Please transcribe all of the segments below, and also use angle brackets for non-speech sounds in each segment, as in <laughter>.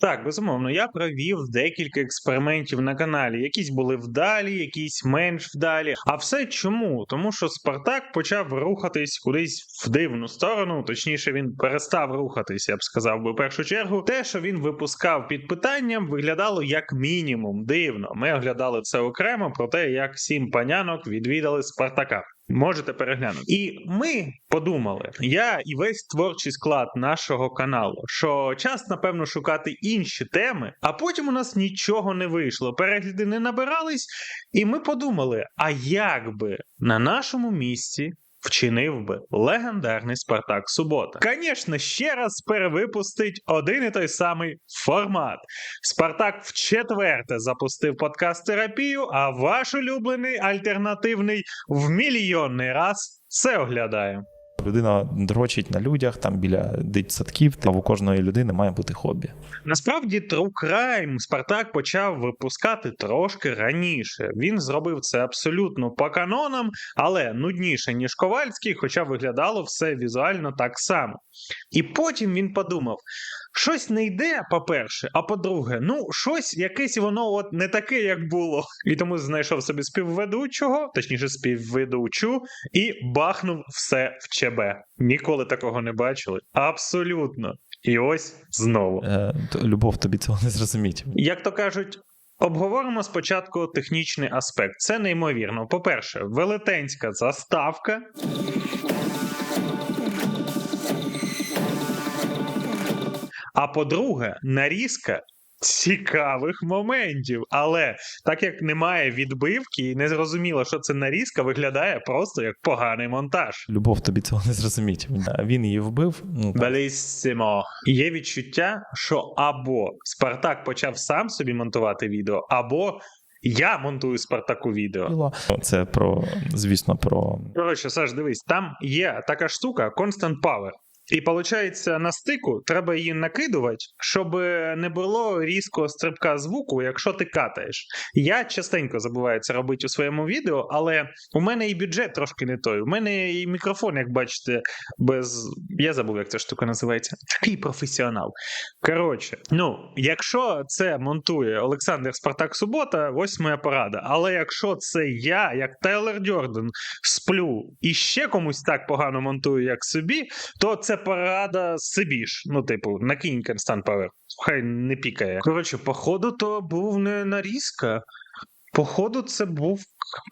Так, безумовно, я провів декілька експериментів на каналі. Якісь були вдалі, якісь менш вдалі. А все чому? Тому що Спартак почав рухатись кудись в дивну сторону. Точніше, він перестав рухатись, я б сказав би в першу чергу. Те, що він випускав під питанням, виглядало як мінімум дивно. Ми оглядали це окремо про те, як сім панянок відвідали Спартака. Можете переглянути. І ми подумали, я і весь творчий склад нашого каналу, що час, напевно, шукати інші теми, а потім у нас нічого не вийшло. Перегляди не набирались, і ми подумали: а як би на нашому місці. Вчинив би легендарний Спартак Субота. Звісно, ще раз перевипустить один і той самий формат. Спартак вчетверте запустив подкаст терапію, а ваш улюблений альтернативний в мільйонний раз це оглядає. Людина дрочить на людях, там біля дитсадків, та у кожної людини має бути хобі. Насправді, True Crime Спартак почав випускати трошки раніше. Він зробив це абсолютно по канонам, але нудніше, ніж Ковальський, хоча виглядало все візуально так само. І потім він подумав: щось не йде, по-перше, а по-друге, ну, щось якесь воно от не таке, як було. І тому знайшов собі співведучого, точніше, співведучу, і бахнув все в ЧБ. Ніколи такого не бачили. Абсолютно. І ось знову. Е, любов тобі цього не зрозуміть. Як то кажуть, обговоримо спочатку технічний аспект. Це неймовірно. По-перше, велетенська заставка. А по-друге, нарізка цікавих моментів. Але так як немає відбивки і не зрозуміло, що це нарізка, виглядає просто як поганий монтаж. Любов тобі цього не зрозуміть. Він її вбив. Ну, так, Є відчуття, що або Спартак почав сам собі монтувати відео, або я монтую Спартаку відео. Це про, звісно, про Коротше, Саш, дивись, там є така штука Constant Power. І виходить, на стику треба її накидувати, щоб не було різкого стрибка звуку, якщо ти катаєш. Я частенько забуваю це робити у своєму відео, але у мене і бюджет трошки не той. У мене і мікрофон, як бачите, без. Я забув, як ця штука називається. Такий професіонал. Коротше, ну, якщо це монтує Олександр Спартак Субота, ось моя порада. Але якщо це я, як Тайлер Дьорден, сплю і ще комусь так погано монтую, як собі, то це порада собі ж. Ну, типу, накинь Constant Power. Хай не пікає. Коротше, походу, то був не нарізка. Походу, це був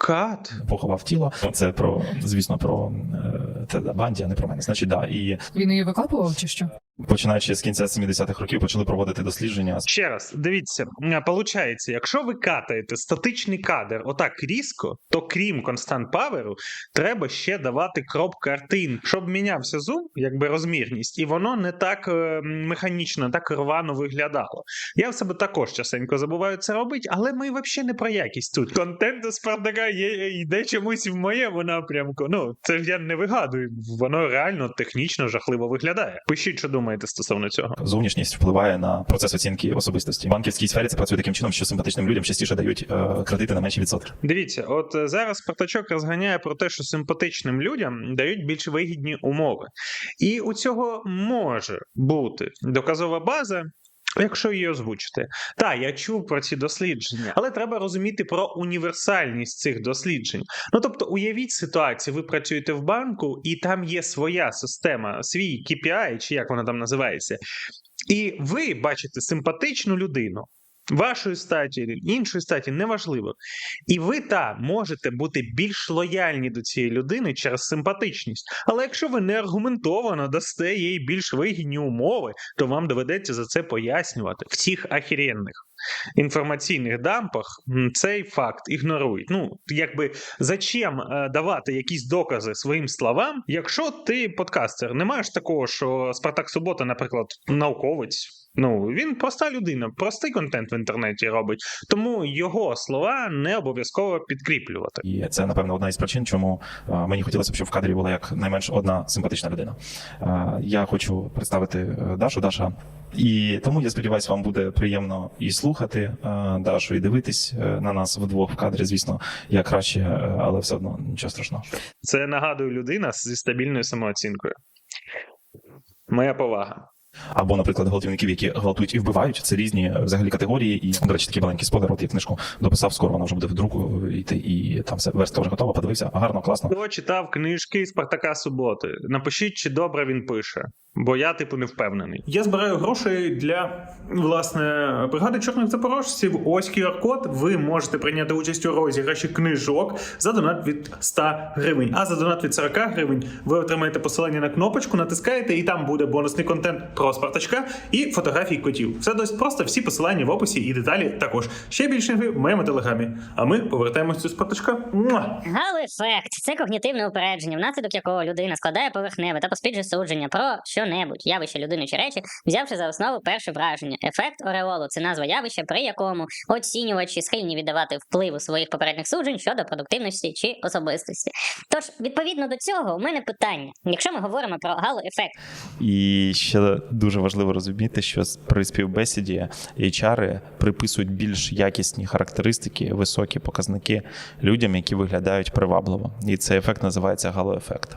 кат. поховав тіло. Це про, звісно, про е, Теда Банді, а не про мене. Значить, да. І Він її викапував чи що? Починаючи з кінця 70-х років, почали проводити дослідження. Ще раз, дивіться, е, получається, якщо ви катаєте статичний кадр отак різко, то крім констант паверу, треба ще давати кроп картин, щоб мінявся зум, якби розмірність, і воно не так е, механічно, так рвано виглядало. Я в себе також частенько забуваю це робити, але ми взагалі не про якість тут. Контент до Спартака є, йде чомусь в моєму напрямку. Ну, це я не вигадую, воно реально технічно жахливо виглядає. Пишіть, що думаєте стосовно цього. Зовнішність впливає на процес оцінки особистості. В банківській сфері це працює таким чином, що симпатичним людям частіше дають е, кредити на менші відсотки. Дивіться, от е, зараз Спартачок розганяє про те, що симпатичним людям дають більш вигідні умови. І у цього може бути доказова база. Якщо її озвучити, так, я чув про ці дослідження, але треба розуміти про універсальність цих досліджень. Ну тобто, уявіть ситуацію, ви працюєте в банку, і там є своя система, свій KPI, чи як вона там називається, і ви бачите симпатичну людину. Вашої статі, іншої статі, неважливо. І ви та можете бути більш лояльні до цієї людини через симпатичність. Але якщо ви не аргументовано дасте їй більш вигідні умови, то вам доведеться за це пояснювати в цих ахіренних інформаційних дампах цей факт ігнорують. Ну, якби зачем е, давати якісь докази своїм словам, якщо ти подкастер, не маєш такого, що Спартак Субота, наприклад, науковець. Ну, він проста людина, простий контент в інтернеті робить, тому його слова не обов'язково підкріплювати. І це, напевно, одна із причин, чому е, мені хотілося б, щоб в кадрі була як найменш одна симпатична людина. Е, Я хочу представити Дашу. Даша. І тому я сподіваюся, вам буде приємно і слухати е, Дашу, і дивитись е, на нас вдвох в кадрі. Звісно, я краще, е, але все одно нічого страшного. Це нагадую людина зі стабільною самооцінкою. Моя повага. Або, наприклад, гвалтівників, які гвалтують і вбивають. Це різні взагалі категорії. І, до речі, такий маленький спойлер, от я книжку дописав, скоро вона вже буде в друку йти, і там все верстка вже готова, подивився. Гарно, класно. Хто читав книжки Спартака Суботи? Напишіть, чи добре він пише, бо я, типу, не впевнений. Я збираю гроші для власне бригади чорних запорожців. Ось QR-код. Ви можете прийняти участь у розіграші книжок за донат від 100 гривень. А за донат від 40 гривень ви отримаєте посилання на кнопочку, натискаєте, і там буде бонусний контент про Спартачка і фотографії котів. Все досить просто, всі посилання в описі і деталі також. Ще більше в моєму телеграмі. А ми повертаємось до Спартачка. Гал-ефект це когнітивне упередження, внаслідок якого людина складає поверхневе та поспіджує судження про що-небудь, явище людини чи речі, взявши за основу перше враження. Ефект Ореолу це назва явища, при якому оцінювачі схильні віддавати впливу своїх попередніх суджень щодо продуктивності чи особистості. Тож, відповідно до цього, у мене питання: якщо ми говоримо про гало-ефект, І ще дуже важливо розуміти, що при співбесіді HR приписують більш якісні характеристики, високі показники людям, які виглядають привабливо. І цей ефект називається галоефект.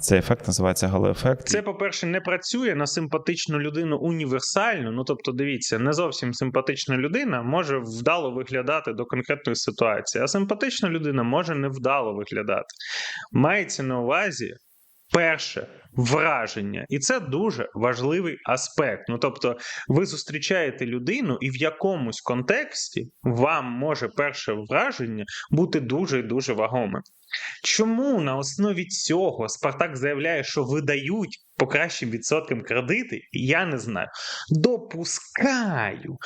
Цей ефект називається галоефект. Це, по-перше, не працює на симпатичну людину універсально. Ну тобто, дивіться, не зовсім симпатична людина може вдало виглядати до конкретної ситуації, а симпатична людина може невдало виглядати. Мається на увазі перше враження, і це дуже важливий аспект. Ну тобто, ви зустрічаєте людину, і в якомусь контексті вам може перше враження бути дуже і дуже вагомим. Чому на основі цього Спартак заявляє, що видають по кращим відсоткам кредити? Я не знаю. Допускаю,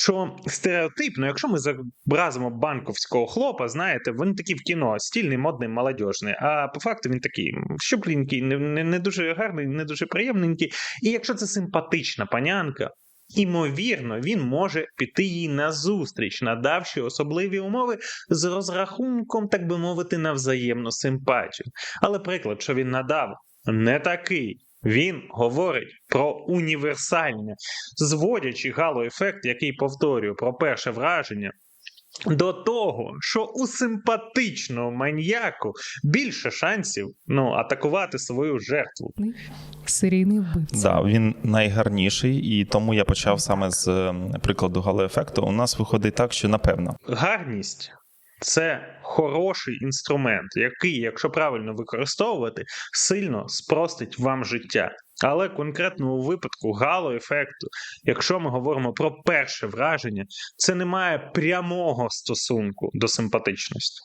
що стереотипно, якщо ми зобразимо банковського хлопа, знаєте, він такий в кіно стільний, модний, молодіжний. А по факту він такий щупленький, не, не, не дуже гарний, не дуже приємненький. І якщо це симпатична панянка, Імовірно, він може піти їй назустріч, надавши особливі умови з розрахунком, так би мовити, на взаємну симпатію. Але приклад, що він надав, не такий. Він говорить про універсальне, зводячи галоефект, який повторюю про перше враження. До того, що у симпатичного маньяку більше шансів ну, атакувати свою жертву. Серійний вбивця. Да, він найгарніший, і тому я почав саме з ем, прикладу галоефекту. У нас виходить так, що напевно. Гарність це хороший інструмент, який, якщо правильно використовувати, сильно спростить вам життя. Але конкретно у випадку гало-ефекту, якщо ми говоримо про перше враження, це не має прямого стосунку до симпатичності.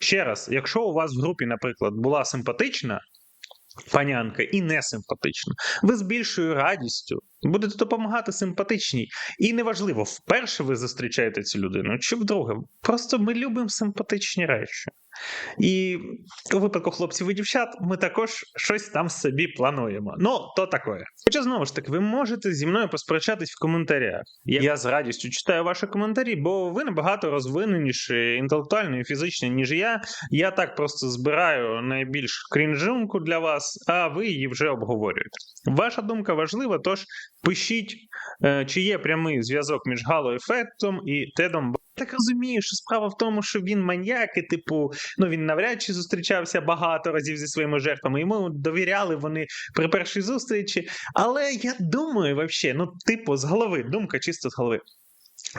Ще раз, якщо у вас в групі, наприклад, була симпатична панянка і несимпатична, ви з більшою радістю будете допомагати симпатичній. І неважливо, вперше ви зустрічаєте цю людину чи вдруге. Просто ми любимо симпатичні речі. І у випадку хлопців і дівчат ми також щось там собі плануємо. Ну, то таке. Хоча знову ж таки, ви можете зі мною посперечатись в коментарях. Я, з радістю читаю ваші коментарі, бо ви набагато розвиненіші інтелектуально і фізично, ніж я. Я так просто збираю найбільш крінжунку для вас, а ви її вже обговорюєте. Ваша думка важлива, тож пишіть, е, чи є прямий зв'язок між галоефектом і Тедом. Я Так розумію, що справа в тому, що він маньяк, і, типу, ну він навряд чи зустрічався багато разів зі своїми жертвами. Йому довіряли вони при першій зустрічі. Але я думаю, взагалі, ну, типу, з голови, думка чисто з голови.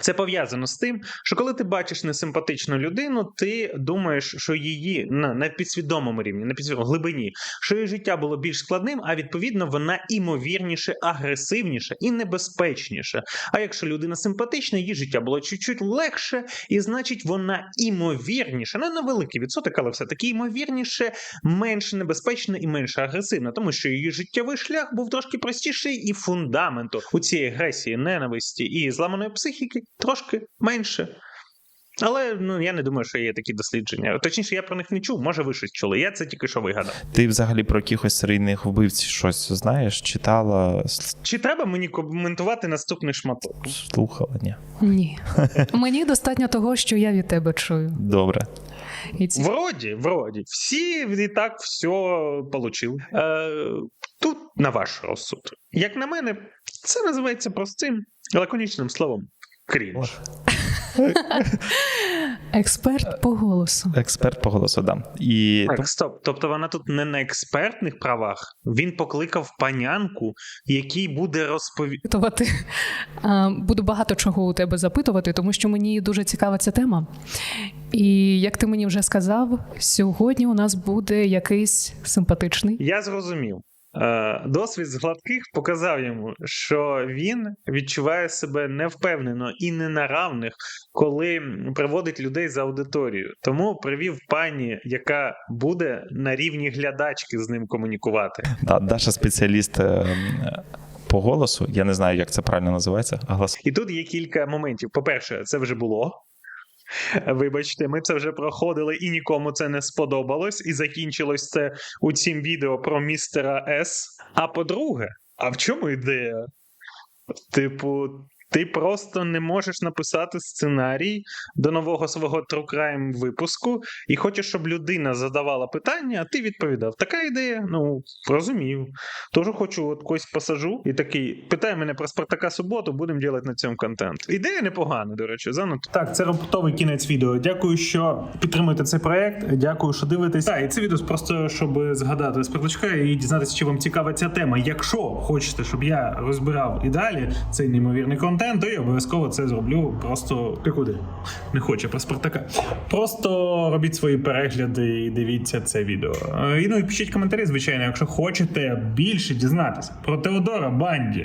Це пов'язано з тим, що коли ти бачиш несимпатичну людину, ти думаєш, що її на, на підсвідомому рівні, на підсвідомому глибині, що її життя було більш складним, а відповідно вона імовірніше, агресивніша і небезпечніша. А якщо людина симпатична, її життя було чуть-чуть легше, і значить вона імовірніше, не на великий відсоток, але все-таки імовірніше, менш небезпечна і менш агресивна, тому що її життєвий шлях був трошки простіший, і фундаменту у цій агресії, ненависті і зламаної психіки трошки менше. Але ну я не думаю, що є такі дослідження. Точніше, я про них не чув, може, ви щось чули. Я це тільки що вигадав. Ти взагалі про якихось серійних вбивць щось знаєш, читала, Чи треба мені коментувати наступний шматок? слухала? Ні. Ні. Мені достатньо того, що я від тебе чую. Добре. І ці... Вроді, вроді, всі і так все получили. Е, тут на ваш розсуд. Як на мене, це називається простим лаконічним словом крінж. <laughs> Експерт по голосу. Експерт по голосу, да. І Так, стоп. Тобто вона тут не на експертних правах. Він покликав панянку, який буде розповідати. Буду багато чого у тебе запитувати, тому що мені дуже цікава ця тема. І як ти мені вже сказав, сьогодні у нас буде якийсь симпатичний. Я зрозумів. Е, Досвід з гладких показав йому, що він відчуває себе невпевнено і не на равних, коли приводить людей за аудиторію. Тому привів пані, яка буде на рівні глядачки з ним комунікувати. да, Даша спеціаліст е, по голосу. Я не знаю, як це правильно називається. Глас. І тут є кілька моментів. По-перше, це вже було. Вибачте, ми це вже проходили і нікому це не сподобалось, і закінчилось це у цім відео про містера С. А по-друге, а в чому ідея? Типу, ти просто не можеш написати сценарій до нового свого True Crime випуску і хочеш, щоб людина задавала питання, а ти відповідав. Така ідея, ну розумів. Тоже хочу от когось посажу і такий питай мене про Спартака суботу, будемо робити на цьому контент. Ідея непогана, до речі, занадто. Так, це раптовий кінець відео. Дякую, що підтримуєте цей проект. Дякую, що дивитесь. Так, і це відео просто щоб згадати Спартачка і дізнатися, чи вам цікава ця тема. Якщо хочете, щоб я розбирав і далі цей неймовірний контент, то я обов'язково це зроблю. Просто ти куди? Не хоче про Спартака. Просто робіть свої перегляди і дивіться це відео. Е, І ну і пишіть коментарі, звичайно, якщо хочете більше дізнатися про Теодора Банді.